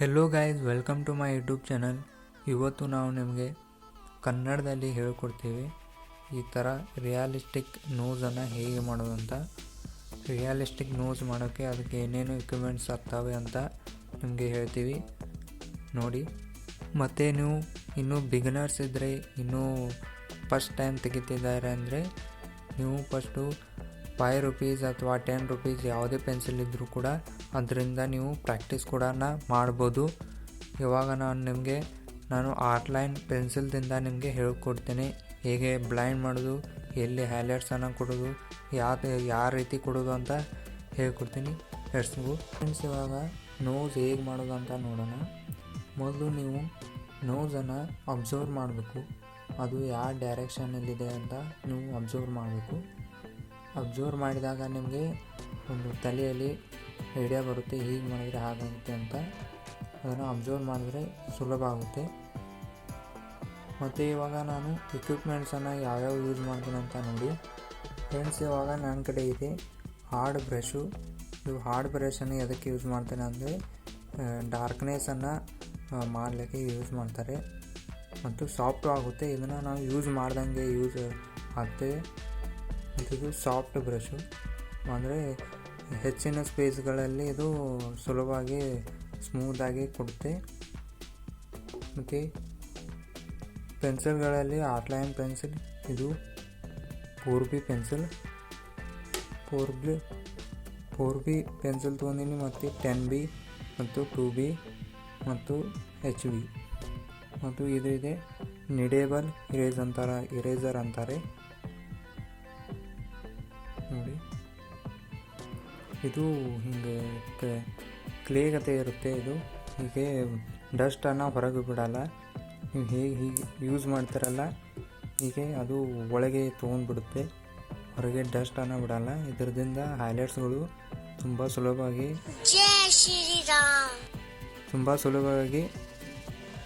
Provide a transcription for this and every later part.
Hello guys welcome to my YouTube channel ಇವತ್ತು ನಾವು ನಿಮಗೆ ಕನ್ನಡದಲ್ಲಿ ಹೇಳಿಕೊಡ್ತೀವಿ. ಈ ಥರ ರಿಯಾಲಿಸ್ಟಿಕ್ ನೋಸನ್ನು ಹೇಗೆ ಮಾಡೋದು ಅಂತ. ರಿಯಾಲಿಸ್ಟಿಕ್ ನೋಸ್ ಮಾಡೋಕ್ಕೆ ಅದಕ್ಕೆ ಏನೇನು ಇಕ್ವಿಪ್ಮೆಂಟ್ಸ್ ಆಗ್ತವೆ ಅಂತ ನಿಮಗೆ ಹೇಳ್ತೀವಿ. ನೋಡಿ. ಮತ್ತು ನೀವು ಇನ್ನೂ ಬಿಗಿನರ್ಸ್ ಇದ್ದರೆ ಇನ್ನೂ ಫಸ್ಟ್ ಟೈಮ್ ತೆಗಿತಿದ್ದಾರೆ ಅಂದರೆ, ನೀವು ಫಸ್ಟು ಫೈವ್ ರುಪೀಸ್ ಅಥವಾ ಟೆನ್ ರುಪೀಸ್ ಯಾವುದೇ ಪೆನ್ಸಿಲ್ ಇದ್ದರೂ ಕೂಡ ಅದರಿಂದ ನೀವು ಪ್ರಾಕ್ಟೀಸ್ ಕೂಡ ಮಾಡ್ಬೋದು. ಇವಾಗ ನಾನು ನಿಮಗೆ, ನಾನು ಆರ್ಟ್ಲೈನ್ ಪೆನ್ಸಿಲ್ದಿಂದ ನಿಮಗೆ ಹೇಳ್ಕೊಡ್ತೀನಿ. ಹೇಗೆ ಬ್ಲೈಂಡ್ ಮಾಡೋದು, ಎಲ್ಲಿ ಹೈಲೈಟ್ಸನ್ನು ಕೊಡೋದು ಯಾವ ಯಾವ ರೀತಿ ಕೊಡೋದು ಅಂತ ಹೇಳ್ಕೊಡ್ತೀನಿ. ಎಡ್ಸ್ಗೂ ಫ್ರೆಂಡ್ಸ್ ಇವಾಗ ನೋಸ್ ಹೇಗೆ ಮಾಡೋದು ಅಂತ ನೋಡೋಣ. ಮೊದಲು ನೀವು ನೋಸನ್ನು ಅಬ್ಸರ್ವ್ ಮಾಡಬೇಕು. ಅದು ಯಾವ ಡೈರೆಕ್ಷನಲ್ಲಿದೆ ಅಂತ ನೀವು ಅಬ್ಸರ್ವ್ ಮಾಡಬೇಕು. ಅಬ್ಸರ್ವ್ ಮಾಡಿದಾಗ ನಿಮಗೆ ಒಂದು ತಲೆಯಲ್ಲಿ ಐಡಿಯಾ ಬರುತ್ತೆ, ಹೀಗೆ ಮಾಡಿದರೆ ಹಾಗಾಗುತ್ತೆ ಅಂತ ಅದನ್ನು ಅಬ್ಸರ್ವ್ ಮಾಡಿದ್ರೆ ಸುಲಭ ಆಗುತ್ತೆ. ಮತ್ತು ಇವಾಗ ನಾನು ಇಕ್ವಿಪ್ಮೆಂಟ್ಸನ್ನು ಯಾವ್ಯಾವ ಯೂಸ್ ಮಾಡ್ತೀನಿ ಅಂತ ನೋಡಿ. ಫ್ರೆಂಡ್ಸ್ ಇವಾಗ ನನ್ನ ಕಡೆ ಇದೆ. ಹಾರ್ಡ್ ಬ್ರಷು ಇದು ಹಾರ್ಡ್ ಬ್ರಷನ್ನು ಎದಕ್ಕೆ ಯೂಸ್ ಮಾಡ್ತೇನೆ ಅಂದರೆ ಡಾರ್ಕ್ನೆಸ್ಸನ್ನು ಮಾಡಲಿಕ್ಕೆ ಯೂಸ್ ಮಾಡ್ತಾರೆ. ಮತ್ತು ಸಾಫ್ಟ್ ಆಗುತ್ತೆ. ಇದನ್ನು ನಾವು ಯೂಸ್ ಮಾಡ್ದಂಗೆ ಯೂಸ್ ಆಗ್ತೇವೆ ಇದು ಸಾಫ್ಟ್ ಬ್ರಷು ಅಂದರೆ ಹೆಚ್ಚಿನ ಸ್ಪೇಸ್ಗಳಲ್ಲಿ ಇದು ಸುಲಭವಾಗಿ ಸ್ಮೂದಾಗಿ ಕೊಡುತ್ತೆ. ಮತ್ತು ಪೆನ್ಸಿಲ್ಗಳಲ್ಲಿ ಆರ್ಟ್ಲೈನ್ ಪೆನ್ಸಿಲ್ ಇದು four B pencil four B four B pencil ತೊಗೊಂಡಿನಿ ಮತ್ತು ಟೆನ್ ಬಿ ಮತ್ತು ಟೂ ಬಿ ಮತ್ತು ಎಚ್ ಬಿ ಮತ್ತು ಇದು ಇದೆ ನಿಡೇಬಲ್ ಇರೇಸ್ ಅಂತಾರೆ ಇರೇಸರ್ ಅಂತಾರೆ. ಇದು ಹಿಂಗೆ ಕ್ಲೇ ಗತೆ ಇರುತ್ತೆ ಇದು. ಹೀಗೆ ಡಸ್ಟನ್ನು ಹೊರಗೆ ಬಿಡಲ್ಲ. ನೀವು ಹೇಗೆ ಹೀಗೆ ಯೂಸ್ ಮಾಡ್ತಾರಲ್ಲ. ಹೀಗೆ ಅದು ಒಳಗೆ ತೊಗೊಂಡ್ಬಿಡುತ್ತೆ. ಹೊರಗೆ ಡಸ್ಟನ್ನು ಬಿಡಲ್ಲ. ಇದರದಿಂದ ಹೈಲೈಟ್ಸ್ಗಳು ತುಂಬ ಸುಲಭವಾಗಿ ತುಂಬ ಸುಲಭವಾಗಿ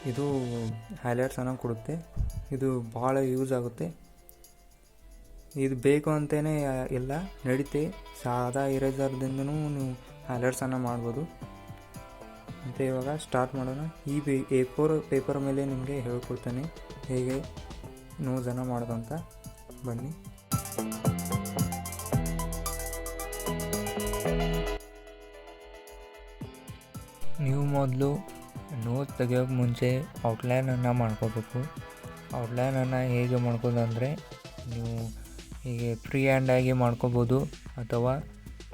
ಇದು ಹೈಲೈಟ್ಸನ್ನು ಕೊಡುತ್ತೆ. ಇದು ಭಾಳ ಯೂಸ್ ಆಗುತ್ತೆ. ಇದು ಬೇಕು ಅಂತಲೇ ಇಲ್ಲ ನಡೀತೆ. ಸಾದಾ ಇರೇಸರ್ದಿಂದನೂ ನೀವು ಹೈಲೈಟ್ಸನ್ನು ಮಾಡ್ಬೋದು. ಮತ್ತು ಇವಾಗ ಸ್ಟಾರ್ಟ್ ಮಾಡೋಣ. ಈ ಬೇ ಎ ಫೋರ್ ಪೇಪರ್ ಮೇಲೆ ನಿಮಗೆ ಹೇಳ್ಕೊಡ್ತೇನೆ. ಹೇಗೆ ನೋಸನ್ನು ಮಾಡೋದು ಅಂತ. ಬನ್ನಿ. ನೀವು ಮೊದಲು ನೋಟ್ ತೆಗಿಯೋಕೆ ಮುಂಚೆ ಔಟ್ಲೈನನ್ನು ಮಾಡ್ಕೋಬೇಕು. ಔಟ್ಲೈನನ್ನು ಹೇಗೆ ಮಾಡ್ಕೋದಂದರೆ ನೀವು ಹೀಗೆ ಫ್ರೀ ಹ್ಯಾಂಡಾಗಿ ಮಾಡ್ಕೋಬೋದು ಅಥವಾ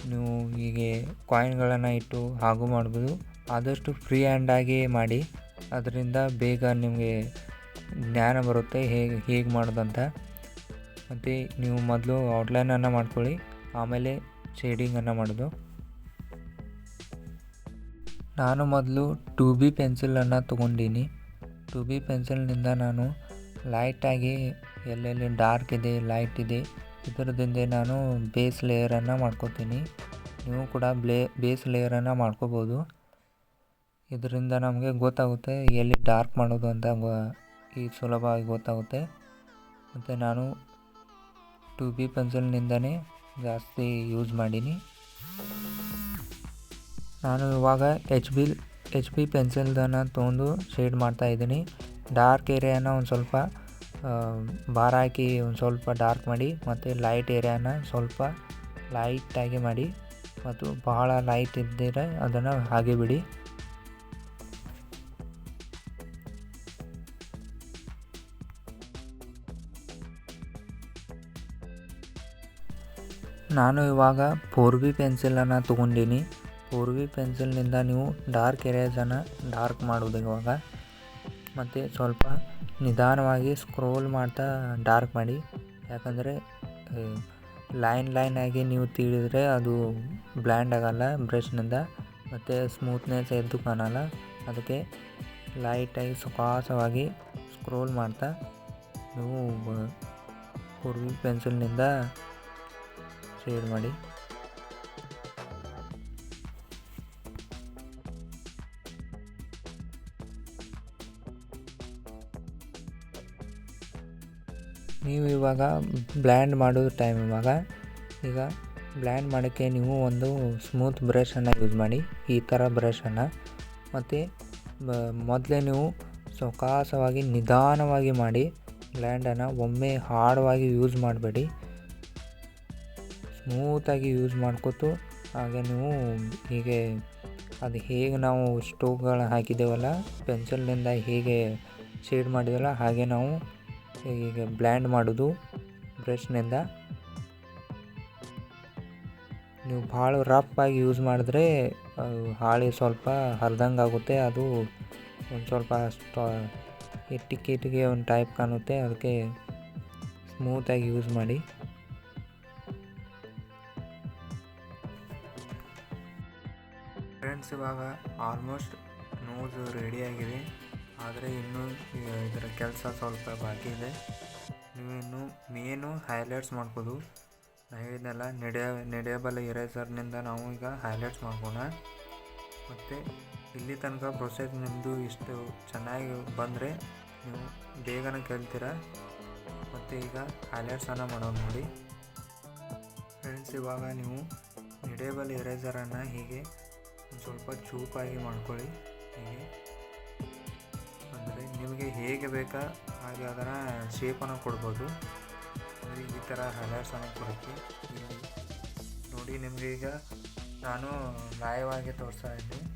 ನೀವು ಹೀಗೆ ಕಾಯಿನ್ಗಳನ್ನು ಇಟ್ಟು ಹಾಗೂ ಮಾಡ್ಬೋದು. ಆದಷ್ಟು ಫ್ರೀ ಹ್ಯಾಂಡಾಗಿ ಮಾಡಿ, ಅದರಿಂದ ಬೇಗ ನಿಮಗೆ ಜ್ಞಾನ ಬರುತ್ತೆ ಹೇಗೆ ಹೇಗೆ ಮಾಡೋದಂತ. ಮತ್ತು ನೀವು ಮೊದಲು ಔಟ್ಲೈನನ್ನು ಮಾಡ್ಕೊಳ್ಳಿ, ಆಮೇಲೆ ಶೇಡಿಂಗನ್ನು ಮಾಡೋದು. ನಾನು ಮೊದಲು ಟೂ ಬಿ ಪೆನ್ಸಿಲನ್ನು ತೊಗೊಂಡೀನಿ. ಟೂ ಬಿ ಪೆನ್ಸಿಲ್ನಿಂದ ನಾನು ಲೈಟಾಗಿ ಎಲ್ಲೆಲ್ಲಿ ಡಾರ್ಕ್ ಇದೆ ಲೈಟ್ ಇದೆ ಇದರದಿಂದ ನಾನು ಬೇಸ್ ಲೇಯರನ್ನು ಮಾಡ್ಕೋತೀನಿ. ನೀವು ಕೂಡ ಬ್ಲೇ ಬೇಸ್ ಲೇಯರನ್ನು ಮಾಡ್ಕೋಬೋದು. ಇದರಿಂದ ನಮಗೆ ಗೊತ್ತಾಗುತ್ತೆ ಎಲ್ಲಿ ಡಾರ್ಕ್ ಮಾಡೋದು ಅಂತ ಈ ಸುಲಭವಾಗಿ ಗೊತ್ತಾಗುತ್ತೆ. ಮತ್ತು ನಾನು ಟು ಬಿ ಪೆನ್ಸಿಲ್ನಿಂದನೇ ಜಾಸ್ತಿ ಯೂಸ್ ಮಾಡೀನಿ. ನಾನು ಇವಾಗ ಎಚ್ ಬಿ ಎಚ್ ಬಿ ಪೆನ್ಸಿಲ್ದನ್ನು ತೊಗೊಂಡು ಶೇಡ್ ಮಾಡ್ತಾಯಿದ್ದೀನಿ ಡಾರ್ಕ್ ಏರಿಯಾನ ಒಂದು ಸ್ವಲ್ಪ ಬಾರ್ ಹಾಕಿ ಒಂದು ಸ್ವಲ್ಪ ಡಾರ್ಕ್ ಮಾಡಿ, ಮತ್ತು ಲೈಟ್ ಏರಿಯಾನ ಸ್ವಲ್ಪ ಲೈಟಾಗಿ ಮಾಡಿ, ಮತ್ತು ಭಾಳ ಲೈಟ್ ಇದ್ದರೆ ಅದನ್ನು ಹಾಗೆ ಬಿಡಿ. ನಾನು ಇವಾಗ ಫೋರ್ ಬಿ ಪೆನ್ಸಿಲನ್ನು ತೊಗೊಂಡೀನಿ. ಫೋರ್ ಬಿ ಪೆನ್ಸಿಲ್ನಿಂದ ನೀವು ಡಾರ್ಕ್ ಏರಿಯಾಸನ್ನು ಡಾರ್ಕ್ ಮಾಡೋದು ಇವಾಗ. ಮತ್ತು ಸ್ವಲ್ಪ ನಿಧಾನವಾಗಿ ಸ್ಕ್ರೋಲ್ ಮಾಡ್ತಾ ಡಾರ್ಕ್ ಮಾಡಿ. ಯಾಕಂದರೆ ಲೈನ್ ಲೈನ್ ಆಗಿ ನೀವು ತೀಡಿದರೆ ಅದು ಬ್ಲ್ಯಾಂಡ್ ಆಗೋಲ್ಲ ಬ್ರಷ್ನಿಂದ ಮತ್ತು ಸ್ಮೂತ್ನೆಸ್ ಎದ್ದು ಕಾಣಲ್ಲ. ಅದಕ್ಕೆ ಲೈಟಾಗಿ ಸುಖಾಸವಾಗಿ ಸ್ಕ್ರೋಲ್ ಮಾಡ್ತಾ ನೀವು ಕುರ್ವಿ ಪೆನ್ಸಿಲ್ನಿಂದ ಶೇಡ್ ಮಾಡಿ. ನೀವು ಇವಾಗ ಬ್ಲ್ಯಾಂಡ್ ಮಾಡೋ ಟೈಮ್ ಇವಾಗ, ಈಗ ಬ್ಲ್ಯಾಂಡ್ ಮಾಡೋಕ್ಕೆ ನೀವು ಒಂದು ಸ್ಮೂತ್ ಬ್ರಷನ್ನು ಯೂಸ್ ಮಾಡಿ, ಈ ಥರ ಬ್ರಷನ್ನು ಮತ್ತು ಮೊದಲೇ ನೀವು ಸೊಕಾಸವಾಗಿ ನಿಧಾನವಾಗಿ ಮಾಡಿ ಬ್ಲ್ಯಾಂಡನ್ನು ಒಮ್ಮೆ ಹಾರ್ಡವಾಗಿ ಯೂಸ್ ಮಾಡಬೇಡಿ. ಸ್ಮೂತಾಗಿ ಯೂಸ್ ಮಾಡ್ಕೊತು, ಹಾಗೆ ನೀವು ಹೀಗೆ ಅದು ಹೇಗೆ ನಾವು ಸ್ಟೋವ್ಗಳನ್ನ ಹಾಕಿದ್ದೇವಲ್ಲ ಪೆನ್ಸಿಲ್ನಿಂದ ಹೇಗೆ ಶೇಡ್ ಮಾಡಿದೆವಲ್ಲ, ಹಾಗೆ ನಾವು ಹೀಗೆ ಬ್ಲ್ಯಾಂಡ್ ಮಾಡೋದು ಬ್ರಷ್ನಿಂದ. ನೀವು ಭಾಳ ರಫ್ ಆಗಿ ಯೂಸ್ ಮಾಡಿದ್ರೆ ಹಾಳೆ ಸ್ವಲ್ಪ ಹರಿದಂಗೆ ಆಗುತ್ತೆ. ಅದು ಒಂದು ಸ್ವಲ್ಪ ಇಟ್ಟಿಗೆ ಇಟ್ಟಿಗೆ ಒಂದು ಟೈಪ್ ಕಾಣುತ್ತೆ. ಅದಕ್ಕೆ ಸ್ಮೂತಾಗಿ ಯೂಸ್ ಮಾಡಿ. ಫ್ರೆಂಡ್ಸ್ ಇವಾಗ ಆಲ್ಮೋಸ್ಟ್ ನೋಸ್ ರೆಡಿಯಾಗಿದೆ ಆದರೆ ಇನ್ನೂ ಇದರ ಕೆಲಸ ಸ್ವಲ್ಪ ಬಾಕಿ ಇದೆ. ನೀವು ಇನ್ನೂ ಮೇನು ಹೈಲೈಟ್ಸ್ ಮಾಡ್ಬೋದು ನಾ ಹೇಳಿದ್ನಲ್ಲ ನಡೆಯ, ನಡೆಯಬಲ್ಲ ಇರೇಸರ್ನಿಂದ ನಾವು ಈಗ ಹೈಲೈಟ್ಸ್ ಮಾಡ್ಬೋಣ ಮತ್ತು ಇಲ್ಲಿ ತನಕ ಪ್ರೊಸೆಸ್ ನಿಮ್ಮದು ಇಷ್ಟು ಚೆನ್ನಾಗಿ ಬಂದರೆ ನೀವು ಬೇಗನೆ ಕೇಳ್ತೀರ. ಮತ್ತು ಈಗ ಹೈಲೈಟ್ಸನ್ನು ಮಾಡೋಣ ನೋಡಿ. ಫ್ರೆಂಡ್ಸ್ ಇವಾಗ ನೀವು ನಡೆಯಬಲ್ ಇರೇಸರನ್ನು ಹೀಗೆ ಸ್ವಲ್ಪ ಚೂಪಾಗಿ ಮಾಡ್ಕೊಳ್ಳಿ. ಹೀಗೆ. ನಿಮಗೆ ಹೇಗೆ ಬೇಕಾ? ಹಾಗೆ ಅದರ ಶೇಪನ್ನು ಕೊಡ್ಬೋದು. ಅಂದರೆ ಈ ಥರ ಹೈಲೈಟ್ಸನ್ನು ಇಲ್ಲಿ ನೋಡಿ, ನಿಮಗೆ ಈಗ ನಾನು ಲಾಯವಾಗಿ ತೋರಿಸ್ತಾ ಇದ್ದೀನಿ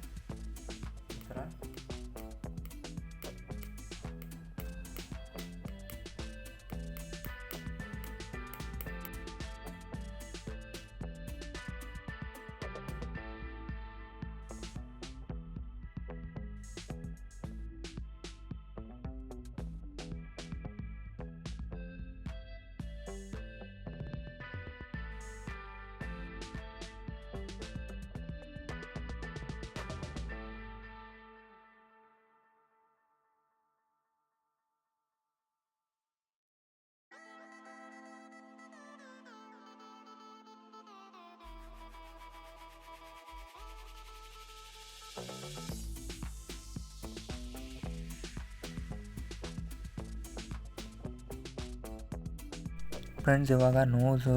ಫ್ರೆಂಡ್ಸ್, ಇವಾಗ ನೋಸು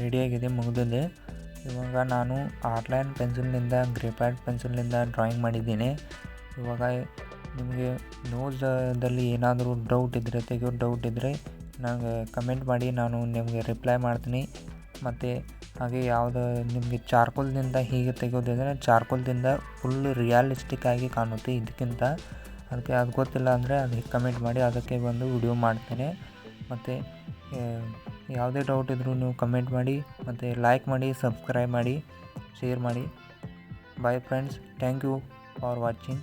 ರೆಡಿಯಾಗಿದೆ ಮುಗಿದಿದೆ. ಇವಾಗ ನಾನು ಆರ್ಟ್ಲೈನ್ ಪೆನ್ಸಿಲ್ನಿಂದ, ಗ್ರೇಪ್ಯಾಡ್ ಪೆನ್ಸಿಲ್ನಿಂದ ಡ್ರಾಯಿಂಗ್ ಮಾಡಿದ್ದೀನಿ. ಇವಾಗ ನಿಮಗೆ ನೋಸದಲ್ಲಿ ಏನಾದರೂ ಡೌಟ್ ಇದ್ದರೆ ತೆಗೆಯೋ ಡೌಟ್ ಇದ್ದರೆ ನನಗೆ ಕಮೆಂಟ್ ಮಾಡಿ, ನಾನು ನಿಮಗೆ ರಿಪ್ಲೈ ಮಾಡ್ತೀನಿ. ಮತ್ತು ಹಾಗೆ ಯಾವುದು ನಿಮಗೆ ಚಾರ್ಕೋಲ್ದಿಂದ ಹೀಗೆ ತೆಗೆಯೋದಿದ್ರೆ ಚಾರ್ಕೋಲ್ದಿಂದ ಫುಲ್ ರಿಯಾಲಿಸ್ಟಿಕ್ ಆಗಿ ಕಾಣುತ್ತೆ ಇದಕ್ಕಿಂತ. ಅದಕ್ಕೆ ಅದು ಗೊತ್ತಿಲ್ಲ ಅಂದರೆ ಅದಕ್ಕೆ ಕಮೆಂಟ್ ಮಾಡಿ, ಅದಕ್ಕೆ ಬಂದು ವಿಡಿಯೋ ಮಾಡ್ತೇನೆ. ಮತ್ತು ಯಾವುದೇ ಡೌಟ್ ಇದ್ದರೂ ನೀವು ಕಮೆಂಟ್ ಮಾಡಿ, ಮತ್ತು ಲೈಕ್ ಮಾಡಿ ಸಬ್ಸ್ಕ್ರೈಬ್ ಮಾಡಿ ಶೇರ್ ಮಾಡಿ. Bye friends thank you for watching